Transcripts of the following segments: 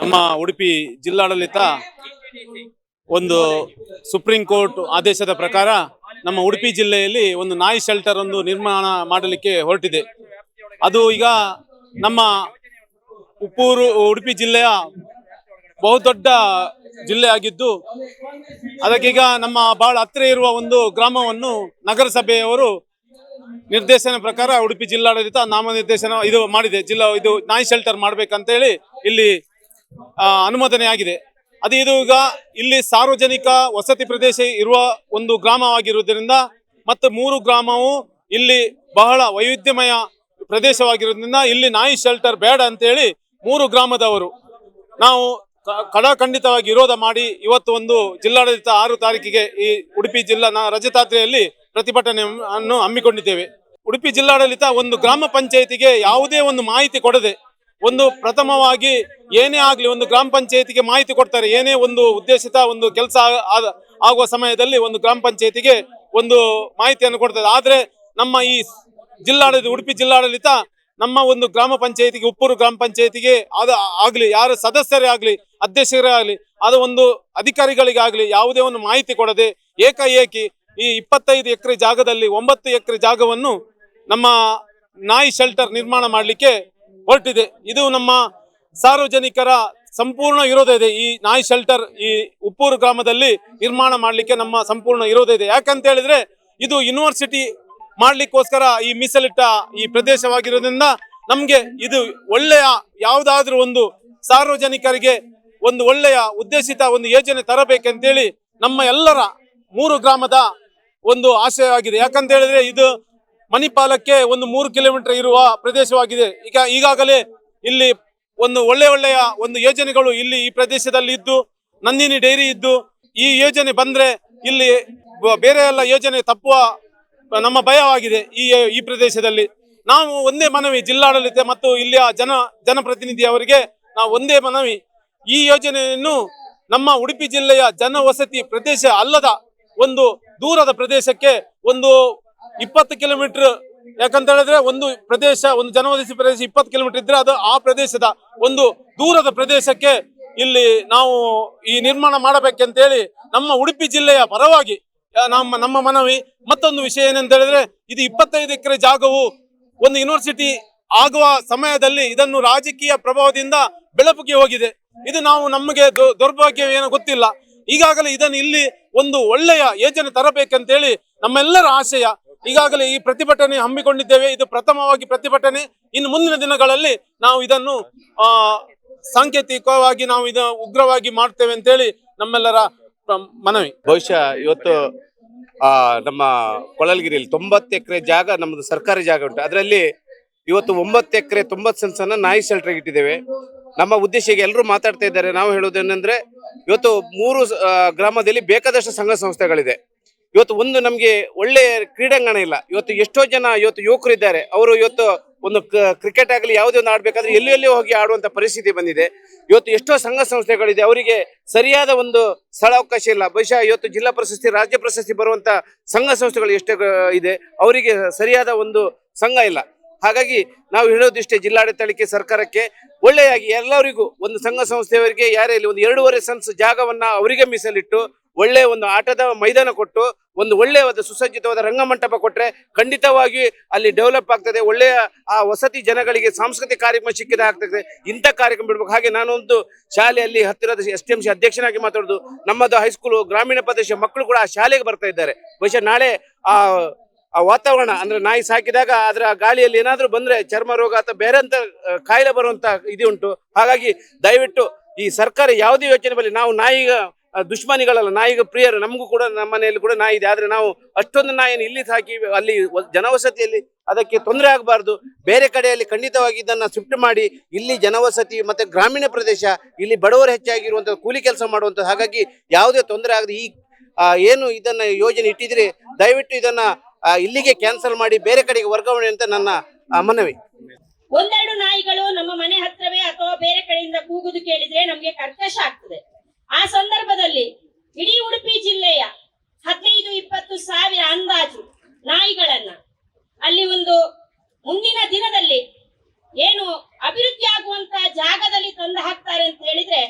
ನಮ್ಮ ಉಡುಪಿ ಜಿಲ್ಲಾಡಳಿತ ಒಂದು ಸುಪ್ರೀಂ ಕೋರ್ಟ್ ಆದೇಶದ ಪ್ರಕಾರ ನಮ್ಮ ಉಡುಪಿ ಜಿಲ್ಲೆಯಲ್ಲಿ ಒಂದು ನಾಯಿ ಶೆಲ್ಟರ್ ಒಂದು ನಿರ್ಮಾಣ ಮಾಡಲಿಕ್ಕೆ ಹೊರಟಿದೆ. ಅದು ಈಗ ನಮ್ಮ ಉಪ್ಪೂರು, ಉಡುಪಿ ಜಿಲ್ಲೆಯ ಬಹುದೊಡ್ಡ ಜಿಲ್ಲೆ ಆಗಿದ್ದು, ಅದಕ್ಕೀಗ ನಮ್ಮ ಬಹಳ ಹತ್ತಿರ ಇರುವ ಒಂದು ಗ್ರಾಮವನ್ನು ನಗರಸಭೆಯವರು ನಿರ್ದೇಶನ ಪ್ರಕಾರ ಉಡುಪಿ ಜಿಲ್ಲಾಡಳಿತ ನಾಮನಿರ್ದೇಶನ ಇದು ಮಾಡಿದೆ. ಜಿಲ್ಲಾ ಇದು ನಾಯಿ ಶೆಲ್ಟರ್ ಮಾಡ್ಬೇಕಂತೇಳಿ ಇಲ್ಲಿ ಅನುಮೋದನೆ ಆಗಿದೆ ಅದು ಇದು ಈಗ ಇಲ್ಲಿ ಸಾರ್ವಜನಿಕ ವಸತಿ ಪ್ರದೇಶ ಇರುವ ಒಂದು ಗ್ರಾಮವಾಗಿರುವುದರಿಂದ ಮತ್ತು ಮೂರು ಗ್ರಾಮವು ಇಲ್ಲಿ ಬಹಳ ವೈವಿಧ್ಯಮಯ ಪ್ರದೇಶವಾಗಿರೋದ್ರಿಂದ ಇಲ್ಲಿ ನಾಯಿ ಶೆಲ್ಟರ್ ಬೇಡ ಅಂತೇಳಿ ಮೂರು ಗ್ರಾಮದವರು. ನಾವು ಕಡಾಖಂಡಿತವಾಗಿ ವಿರೋಧ ಮಾಡಿ ಇವತ್ತು ಒಂದು ಜಿಲ್ಲಾಡಳಿತ ಆರು ತಾರೀಕಿಗೆ ಈ ಉಡುಪಿ ಜಿಲ್ಲಾ ರಜತಾತ್ರೆಯಲ್ಲಿ ರಜತಾತ್ರೆಯಲ್ಲಿ ಪ್ರತಿಭಟನೆಯನ್ನು ಹಮ್ಮಿಕೊಂಡಿದ್ದೇವೆ. ಉಡುಪಿ ಜಿಲ್ಲಾಡಳಿತ ಒಂದು ಗ್ರಾಮ ಪಂಚಾಯಿತಿಗೆ ಯಾವುದೇ ಒಂದು ಮಾಹಿತಿ ಕೊಡದೆ ಒಂದು ಪ್ರಥಮವಾಗಿ ಏನೇ ಆಗಲಿ, ಒಂದು ಗ್ರಾಮ ಪಂಚಾಯತಿಗೆ ಮಾಹಿತಿ ಕೊಡ್ತಾರೆ. ಏನೇ ಒಂದು ಉದ್ದೇಶಿತ ಒಂದು ಕೆಲಸ ಆಗುವ ಸಮಯದಲ್ಲಿ ಒಂದು ಗ್ರಾಮ ಪಂಚಾಯತಿಗೆ ಒಂದು ಮಾಹಿತಿಯನ್ನು ಕೊಡ್ತದೆ ಆದರೆ ನಮ್ಮ ಈ ಜಿಲ್ಲಾಡಳಿತ, ಉಡುಪಿ ಜಿಲ್ಲಾಡಳಿತ ನಮ್ಮ ಒಂದು ಗ್ರಾಮ ಪಂಚಾಯತಿಗೆ, ಉಪ್ಪೂರು ಗ್ರಾಮ ಪಂಚಾಯತಿಗೆ ಅದು ಆಗಲಿ, ಯಾರು ಸದಸ್ಯರೇ ಆಗಲಿ, ಅಧ್ಯಕ್ಷರೇ ಆಗಲಿ, ಅದು ಒಂದು ಅಧಿಕಾರಿಗಳಿಗಾಗಲಿ ಯಾವುದೇ ಒಂದು ಮಾಹಿತಿ ಕೊಡದೆ ಏಕಾಏಕಿ ಈ ಇಪ್ಪತ್ತೈದು ಎಕರೆ ಜಾಗದಲ್ಲಿ ಒಂಬತ್ತು ಎಕರೆ ಜಾಗವನ್ನು ನಮ್ಮ ನಾಯಿ ಶೆಲ್ಟರ್ ನಿರ್ಮಾಣ ಮಾಡಲಿಕ್ಕೆ ಹೊರಟಿದೆ. ಇದು ನಮ್ಮ ಸಾರ್ವಜನಿಕರ ಸಂಪೂರ್ಣ ವಿರೋಧ ಇದೆ. ಈ ನಾಯಿ ಶೆಲ್ಟರ್ ಈ ಉಪ್ಪೂರು ಗ್ರಾಮದಲ್ಲಿ ನಿರ್ಮಾಣ ಮಾಡಲಿಕ್ಕೆ ನಮ್ಮ ಸಂಪೂರ್ಣ ವಿರೋಧ ಇದೆ. ಯಾಕಂತ ಹೇಳಿದ್ರೆ, ಇದು ಯೂನಿವರ್ಸಿಟಿ ಮಾಡ್ಲಿಕ್ಕೋಸ್ಕರ ಈ ಮೀಸಲಿಟ್ಟ ಈ ಪ್ರದೇಶವಾಗಿರೋದ್ರಿಂದ ನಮಗೆ ಇದು ಒಳ್ಳೆಯ ಯಾವುದಾದ್ರೂ ಒಂದು ಸಾರ್ವಜನಿಕರಿಗೆ ಒಂದು ಒಳ್ಳೆಯ ಉದ್ದೇಶಿತ ಒಂದು ಯೋಜನೆ ತರಬೇಕಂತೇಳಿ ನಮ್ಮ ಎಲ್ಲರ ಮೂರು ಗ್ರಾಮದ ಒಂದು ಆಶಯವಾಗಿದೆ ಯಾಕಂತ ಹೇಳಿದ್ರೆ ಇದು ಮಣಿಪಾಲಕ್ಕೆ ಒಂದು ಮೂರು ಕಿಲೋಮೀಟರ್ ಇರುವ ಪ್ರದೇಶವಾಗಿದೆ. ಈಗ ಈಗಾಗಲೇ ಇಲ್ಲಿ ಒಂದು ಒಳ್ಳೆ ಒಳ್ಳೆಯ ಒಂದು ಯೋಜನೆಗಳು ಇಲ್ಲಿ ಈ ಪ್ರದೇಶದಲ್ಲಿ ಇದ್ದು, ನಂದಿನಿ ಡೈರಿ ಇದ್ದು, ಈ ಯೋಜನೆ ಬಂದ್ರೆ ಇಲ್ಲಿ ಬೇರೆ ಎಲ್ಲ ಯೋಜನೆ ತಪ್ಪುವ ನಮ್ಮ ಭಯವಾಗಿದೆ ಈ ಈ ಪ್ರದೇಶದಲ್ಲಿ. ನಾವು ಒಂದೇ ಮನವಿ ಜಿಲ್ಲಾಡಳಿತ ಮತ್ತು ಇಲ್ಲಿಯ ಜನ, ಜನಪ್ರತಿನಿಧಿ ಅವರಿಗೆ ನಾವು ಒಂದೇ ಮನವಿ. ಈ ಯೋಜನೆಯನ್ನು ನಮ್ಮ ಉಡುಪಿ ಜಿಲ್ಲೆಯ ಜನವಸತಿ ಪ್ರದೇಶ ಅಲ್ಲದ ಒಂದು ದೂರದ ಪ್ರದೇಶಕ್ಕೆ ಒಂದು ಇಪ್ಪತ್ತು ಕಿಲೋಮೀಟರ್. ಯಾಕಂತ ಹೇಳಿದ್ರೆ ಒಂದು ಪ್ರದೇಶ, ಒಂದು ಜನವಸತಿ ಪ್ರದೇಶ ಇಪ್ಪತ್ತು ಕಿಲೋಮೀಟರ್ ಇದ್ರೆ ಅದು ಆ ಪ್ರದೇಶದ ಒಂದು ದೂರದ ಪ್ರದೇಶಕ್ಕೆ ಇಲ್ಲಿ ನಾವು ಈ ನಿರ್ಮಾಣ ಮಾಡಬೇಕಂತೇಳಿ ನಮ್ಮ ಉಡುಪಿ ಜಿಲ್ಲೆಯ ಪರವಾಗಿ ನಮ್ಮ ನಮ್ಮ ಮನವಿ. ಮತ್ತೊಂದು ವಿಷಯ ಏನಂತ ಹೇಳಿದ್ರೆ, ಇದು ಇಪ್ಪತ್ತೈದು ಎಕರೆ ಜಾಗವು ಒಂದು ಯೂನಿವರ್ಸಿಟಿ ಆಗುವ ಸಮಯದಲ್ಲಿ ಇದನ್ನು ರಾಜಕೀಯ ಪ್ರಭಾವದಿಂದ ಬೆಳಪುಗೆ ಹೋಗಿದೆ. ಇದು ನಾವು ನಮಗೆ ದೌರ್ಭಾಗ್ಯ ಏನೋ ಗೊತ್ತಿಲ್ಲ. ಈಗಾಗಲೇ ಇದನ್ನು ಇಲ್ಲಿ ಒಂದು ಒಳ್ಳೆಯ ಯೋಜನೆ ತರಬೇಕಂತೇಳಿ ನಮ್ಮೆಲ್ಲರ ಆಶಯ ಈಗಾಗಲೇ ಈ ಪ್ರತಿಭಟನೆ ಹಮ್ಮಿಕೊಂಡಿದ್ದೇವೆ. ಇದು ಪ್ರಥಮವಾಗಿ ಪ್ರತಿಭಟನೆ. ಇನ್ನು ಮುಂದಿನ ದಿನಗಳಲ್ಲಿ ನಾವು ಇದನ್ನು, ಆ, ಸಾಂಕೇತಿಕವಾಗಿ ನಾವು ಇದ ಉಗ್ರವಾಗಿ ಮಾಡ್ತೇವೆ ಅಂತೇಳಿ ನಮ್ಮೆಲ್ಲರ ಮನವಿ. ಬಹುಶಃ ಇವತ್ತು, ಆ, ನಮ್ಮ ಕೊಳಲ್ಗಿರಿಯಲ್ಲಿ ತೊಂಬತ್ತು ಎಕರೆ ಜಾಗ ನಮ್ಮದು ಸರ್ಕಾರಿ ಜಾಗ ಉಂಟು. ಅದರಲ್ಲಿ ಇವತ್ತು ಒಂಬತ್ತು ಎಕರೆ ತೊಂಬತ್ತು ಸೆನ್ಸನ್ನ ನಾಯಿ ಶೆಲ್ಟರ್ ಇಟ್ಟಿದ್ದೇವೆ. ನಮ್ಮ ಉದ್ದೇಶಕ್ಕೆ ಎಲ್ಲರೂ ಮಾತಾಡ್ತಾ ಇದ್ದಾರೆ. ನಾವು ಹೇಳೋದೇನೆಂದ್ರೆ ಇವತ್ತು ಮೂರು ಗ್ರಾಮದಲ್ಲಿ ಬೇಕಾದಷ್ಟು ಸಂಘ ಸಂಸ್ಥೆಗಳಿದೆ. ಇವತ್ತು ಒಂದು ನಮಗೆ ಒಳ್ಳೆ ಕ್ರೀಡಾಂಗಣ ಇಲ್ಲ. ಇವತ್ತು ಎಷ್ಟೋ ಜನ ಇವತ್ತು ಯುವಕರು ಇದ್ದಾರೆ. ಅವರು ಇವತ್ತು ಒಂದು ಕ್ರಿಕೆಟ್ ಆಗಲಿ ಯಾವುದೇ ಒಂದು ಆಡಬೇಕಾದ್ರೆ ಎಲ್ಲಿ ಎಲ್ಲಿ ಹೋಗಿ ಆಡುವಂತ ಪರಿಸ್ಥಿತಿ ಬಂದಿದೆ. ಇವತ್ತು ಎಷ್ಟೋ ಸಂಘ ಸಂಸ್ಥೆಗಳಿದೆ. ಅವರಿಗೆ ಸರಿಯಾದ ಒಂದು ಸ್ಥಳಾವಕಾಶ ಇಲ್ಲ. ಬಹುಶಃ ಇವತ್ತು ಜಿಲ್ಲಾ ಪ್ರಶಸ್ತಿ, ರಾಜ್ಯ ಪ್ರಶಸ್ತಿ ಬರುವಂತ ಸಂಘ ಸಂಸ್ಥೆಗಳು ಎಷ್ಟೇ ಇದೆ, ಅವರಿಗೆ ಸರಿಯಾದ ಒಂದು ಸಂಘ ಇಲ್ಲ. ಹಾಗಾಗಿ ನಾವು ಹೇಳೋದಿಷ್ಟೇ ಜಿಲ್ಲಾಡಳಿತಕ್ಕೆ, ಸರ್ಕಾರಕ್ಕೆ ಒಳ್ಳೆಯಾಗಿ ಎಲ್ಲರಿಗೂ ಒಂದು ಸಂಘ ಸಂಸ್ಥೆಯವರಿಗೆ ಯಾರೇ ಇಲ್ಲಿ ಒಂದು ಎರಡೂವರೆ ಸೆನ್ಸ್ ಜಾಗವನ್ನ ಅವರಿಗೆ ಮೀಸಲಿಟ್ಟು ಒಳ್ಳೆಯ ಒಂದು ಆಟದ ಮೈದಾನ ಕೊಟ್ಟು ಒಂದು ಒಳ್ಳೆಯವಾದ ಸುಸಜ್ಜಿತವಾದ ರಂಗಮಂಟಪ ಕೊಟ್ಟರೆ ಖಂಡಿತವಾಗಿ ಅಲ್ಲಿ ಡೆವಲಪ್ ಆಗ್ತದೆ. ಒಳ್ಳೆಯ ಆ ವಸತಿ ಜನಗಳಿಗೆ ಸಾಂಸ್ಕೃತಿಕ ಕಾರ್ಯಕ್ರಮ ಸಿಕ್ಕಿದ ಆಗ್ತದೆ. ಇಂಥ ಕಾರ್ಯಕ್ರಮ ಬಿಡ್ಬೇಕು. ಹಾಗೆ ನಾನೊಂದು ಶಾಲೆಯಲ್ಲಿ ಹತ್ತಿರದ ಎಸ್ ಟಿ ಎಂ ಸಿ ಅಧ್ಯಕ್ಷನಾಗಿ ಮಾತಾಡೋದು. ನಮ್ಮದು ಹೈಸ್ಕೂಲು ಗ್ರಾಮೀಣ ಪ್ರದೇಶ ಮಕ್ಕಳು ಕೂಡ ಆ ಶಾಲೆಗೆ ಬರ್ತಾ ಇದ್ದಾರೆ. ಬಹುಶಃ ನಾಳೆ ಆ ಆ ವಾತಾವರಣ ಅಂದ್ರೆ ನಾಯಿ ಸಾಕಿದಾಗ ಅದರ ಗಾಳಿಯಲ್ಲಿ ಏನಾದರೂ ಬಂದ್ರೆ ಚರ್ಮ ರೋಗ ಅಥವಾ ಬೇರೆ ಅಂತ ಕಾಯಿಲೆ ಬರುವಂತ ಇದು ಉಂಟು. ಹಾಗಾಗಿ ದಯವಿಟ್ಟು ಈ ಸರ್ಕಾರ ಯಾವುದೇ ಯೋಚನೆ ಬರಲಿ. ನಾವು ನಾಯಿಗ ದುಶ್ಮನಿಗಳಲ್ಲ ನಾಯಿಗೆ ಪ್ರಿಯರು, ನಮಗೂ ಕೂಡ ನಮ್ಮ ಮನೆಯಲ್ಲಿ ಕೂಡ ನಾಯಿ ಇದೆ. ಆದರೆ ನಾವು ಅಷ್ಟೊಂದು ನಾಯಿಯನ್ನು ಇಲ್ಲಿ ಸಾಕಿ, ಅಲ್ಲಿ ಜನವಸತಿಯಲ್ಲಿ ಅದಕ್ಕೆ ತೊಂದರೆ ಆಗಬಾರ್ದು. ಬೇರೆ ಕಡೆಯಲ್ಲಿ ಖಂಡಿತವಾಗಿ ಇದನ್ನು ಶಿಫ್ಟ್ ಮಾಡಿ, ಇಲ್ಲಿ ಜನವಸತಿ ಮತ್ತೆ ಗ್ರಾಮೀಣ ಪ್ರದೇಶ, ಇಲ್ಲಿ ಬಡವರು ಹೆಚ್ಚಾಗಿರುವಂಥ ಕೂಲಿ ಕೆಲಸ ಮಾಡುವಂಥದ್ದು ಹಾಗಾಗಿ ಯಾವುದೇ ತೊಂದರೆ ಆಗದೆ ಈ ಏನು ಇದನ್ನ ಯೋಜನೆ ಇಟ್ಟಿದ್ರೆ, ದಯವಿಟ್ಟು ಇದನ್ನ ಇಲ್ಲಿಗೆ ಕ್ಯಾನ್ಸಲ್ ಮಾಡಿ, ಬೇರೆ ಕಡೆಗೆ ವರ್ಗಾವಣೆ ಅಂತ ನನ್ನ ಮನವಿ. ಒಂದೆರಡು ನಾಯಿಗಳು ನಮ್ಮ ಮನೆ ಹತ್ರವೇ ಅಥವಾ ಬೇರೆ ಕಡೆಯಿಂದ ಕೂಗುದು ಕೇಳಿದ್ರೆ ನಮಗೆ ಕರ್ಕಶ ಆಗ್ತದೆ. ಆ ಸಂದರ್ಭದಲ್ಲಿ ಇಡೀ ಉಡುಪಿ ಜಿಲ್ಲೆಯ ಹದಿನೈದು, ಇಪ್ಪತ್ತು ಸಾವಿರ ಅಂದಾಜು ನಾಯಿಗಳನ್ನ ಅಲ್ಲಿ ಒಂದು ಮುಂದಿನ ದಿನದಲ್ಲಿ ಏನು ಅಭಿವೃದ್ಧಿ ಆಗುವಂತ ಜಾಗದಲ್ಲಿ ತಂದು ಹಾಕ್ತಾರೆ ಅಂತ ಹೇಳಿದ್ರೆ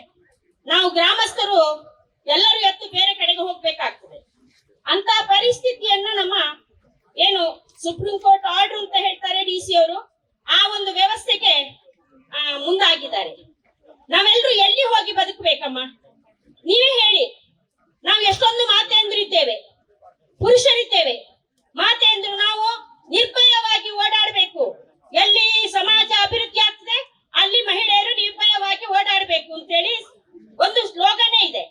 ನಾವು ಗ್ರಾಮಸ್ಥರು ಎಲ್ಲರೂ ಎತ್ತು ಬೇರೆ ಕಡೆಗೆ ಹೋಗ್ಬೇಕಾಗ್ತದೆ. ಅಂತ ಪರಿಸ್ಥಿತಿಯನ್ನ ನಮ್ಮ ಏನು ಸುಪ್ರೀಂ ಕೋರ್ಟ್ ಆರ್ಡರ್ ಅಂತ ಹೇಳ್ತಾರೆ ಡಿ ಸಿ ಅವರು, ಆ ಒಂದು ವ್ಯವಸ್ಥೆಗೆ ಮುಂದಾಗಿದ್ದಾರೆ. ನಾವೆಲ್ಲರೂ ಎಲ್ಲಿ ಹೋಗಿ ಬದುಕಬೇಕಮ್ಮ ನೀವೇ ಹೇಳಿ ನಾವು ಎಷ್ಟೊಂದು ಮಾತೆಂದ್ರಿದ್ದೇವೆ ಪುರುಷರಿದ್ದೇವೆ. ಮಾತೆಂದ್ರು ನಾವು ನಿರ್ಭಯವಾಗಿ ಓಡಾಡಬೇಕು. ಎಲ್ಲಿ ಸಮಾಜ ಅಭಿವೃದ್ಧಿ ಆಗ್ತದೆ, ಅಲ್ಲಿ ಮಹಿಳೆಯರು ನಿರ್ಭಯವಾಗಿ ಓಡಾಡಬೇಕು ಅಂತೇಳಿ ಒಂದು ಸ್ಲೋಗನೇ ಇದೆ.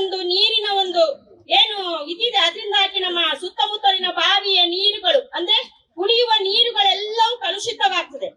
ಒಂದು ನೀರಿನ ಒಂದು ಏನು ಇದಿದೆ. ಅದರಿಂದಾಗಿ ನಮ್ಮ ಸುತ್ತಮುತ್ತಲಿನ ಬಾವಿಯ ನೀರುಗಳು ಅಂದ್ರೆ ಕುಡಿಯುವ ನೀರುಗಳೆಲ್ಲವೂ ಕಲುಷಿತವಾಗ್ತದೆ.